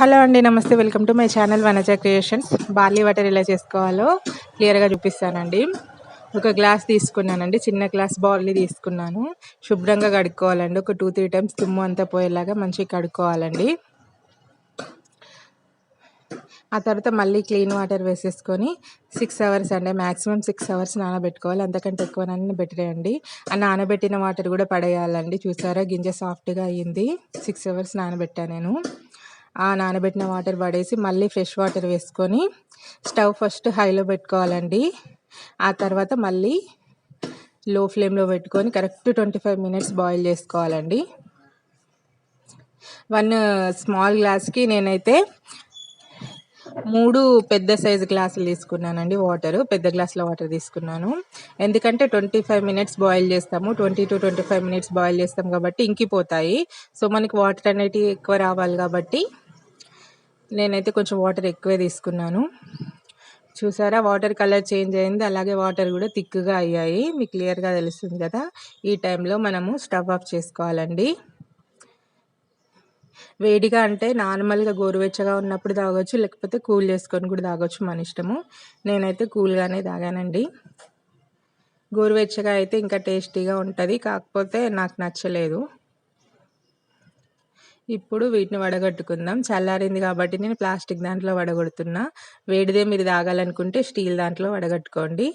Hello అండి నమస్తే. Welcome to my channel Vanaja creations. Barley water ఎలా చేసుకోవాలో క్లియర్గా చూపిస్తానండి. ఒక గ్లాస్ తీసుకున్నానండి చిన్న గ్లాస్ బార్లీ తీసుకున్నాను. శుభ్రంగా కడుక్కోవాలండి. ఒక టూ త్రీ టైమ్స్ తుమ్ము అంతా పోయేలాగా మంచిగా కడుక్కోవాలండి. ఆ తర్వాత మళ్ళీ క్లీన్ వాటర్ వేసేసుకొని సిక్స్ అవర్స్ అండి మ్యాక్సిమం సిక్స్ అవర్స్ నానబెట్టుకోవాలి. అంతకంటే ఎక్కువ పెట్టేయండి ఆ నానబెట్టిన వాటర్ కూడా పడేయాలండి. చూసారా గింజ సాఫ్ట్గా అయ్యింది. సిక్స్ అవర్స్ నానబెట్టాను నేను. ఆ నానబెట్టిన వాటర్ పడేసి మళ్ళీ ఫ్రెష్ వాటర్ వేసుకొని స్టవ్ ఫస్ట్ హైలో పెట్టుకోవాలండి. ఆ తర్వాత మళ్ళీ లో ఫ్లేమ్లో పెట్టుకొని correct twenty five minutes boil చేసుకోవాలండి. వన్ స్మాల్ గ్లాస్కి నేనైతే మూడు పెద్ద సైజు గ్లాసులు తీసుకున్నానండి వాటర్. పెద్ద గ్లాసులో వాటర్ తీసుకున్నాను. ఎందుకంటే ట్వంటీ ఫైవ్ మినిట్స్ బాయిల్ చేస్తాము. Twenty to twenty five minutes boil చేస్తాం కాబట్టి ఇంకిపోతాయి. సో మనకి వాటర్ అనేటివి ఎక్కువ రావాలి కాబట్టి నేనైతే కొంచెం వాటర్ ఎక్కువే తీసుకున్నాను. చూసారా? వాటర్ కలర్ చేంజ్ అయింది. అలాగే వాటర్ కూడా థిక్గా అయ్యాయి. మీకు క్లియర్గా తెలుస్తుంది కదా? ఈ టైంలో మనము స్టవ్ ఆఫ్ చేసుకోవాలండి. వేడిగా అంటే నార్మల్గా గోరువెచ్చగా ఉన్నప్పుడు తాగొచ్చు లేకపోతే కూల్ చేసుకొని కూడా తాగొచ్చు మన ఇష్టము. నేనైతే కూల్గానే తాగానండి. గోరువెచ్చగా అయితే ఇంకా టేస్టీగా ఉంటుంది. కాకపోతే నాకు నచ్చలేదు. ఇప్పుడు వీటిని వడగట్టుకుందాం. చల్లారింది కాబట్టి నేను ప్లాస్టిక్ దాంట్లో వడగొడుతున్నా. వేడిదే మీరు తాగాలనుకుంటే స్టీల్ దాంట్లో వడగట్టుకోండి.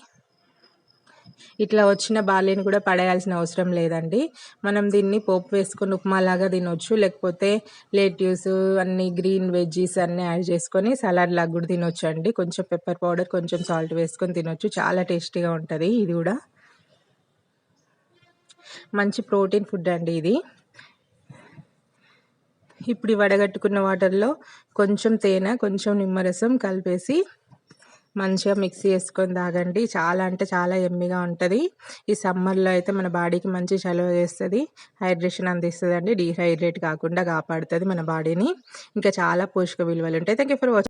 ఇట్లా వచ్చిన బాల్యని కూడా పడేయాల్సిన అవసరం లేదండి. మనం దీన్ని పోపు వేసుకొని ఉప్మాలాగా తినొచ్చు. లేకపోతే లేట్యూస్ అన్ని గ్రీన్ వెజ్జీస్ అన్నీ యాడ్ చేసుకొని సలాడ్ లాగా కూడా తినొచ్చు అండి కొంచెం పెప్పర్ పౌడర్ కొంచెం సాల్ట్ వేసుకొని తినొచ్చు. చాలా టేస్టీగా ఉంటుంది. ఇది కూడా మంచి ప్రోటీన్ ఫుడ్ అండి ఇది. ఇప్పుడు వడగట్టుకున్న వాటర్లో కొంచెం తేనె కొంచెం నిమ్మరసం కలిపేసి మంచిగా మిక్సీ వేసుకొని తాగండి. చాలా అంటే చాలా ఎమ్మిగా ఉంటుంది. ఈ సమ్మర్లో అయితే మన బాడీకి మంచి చలవ చేస్తుంది. హైడ్రేషన్ అందిస్తుంది అండి డీహైడ్రేట్ కాకుండా కాపాడుతుంది మన బాడీని. ఇంకా చాలా పోషక విలువలు ఉంటాయి. Thank you for watching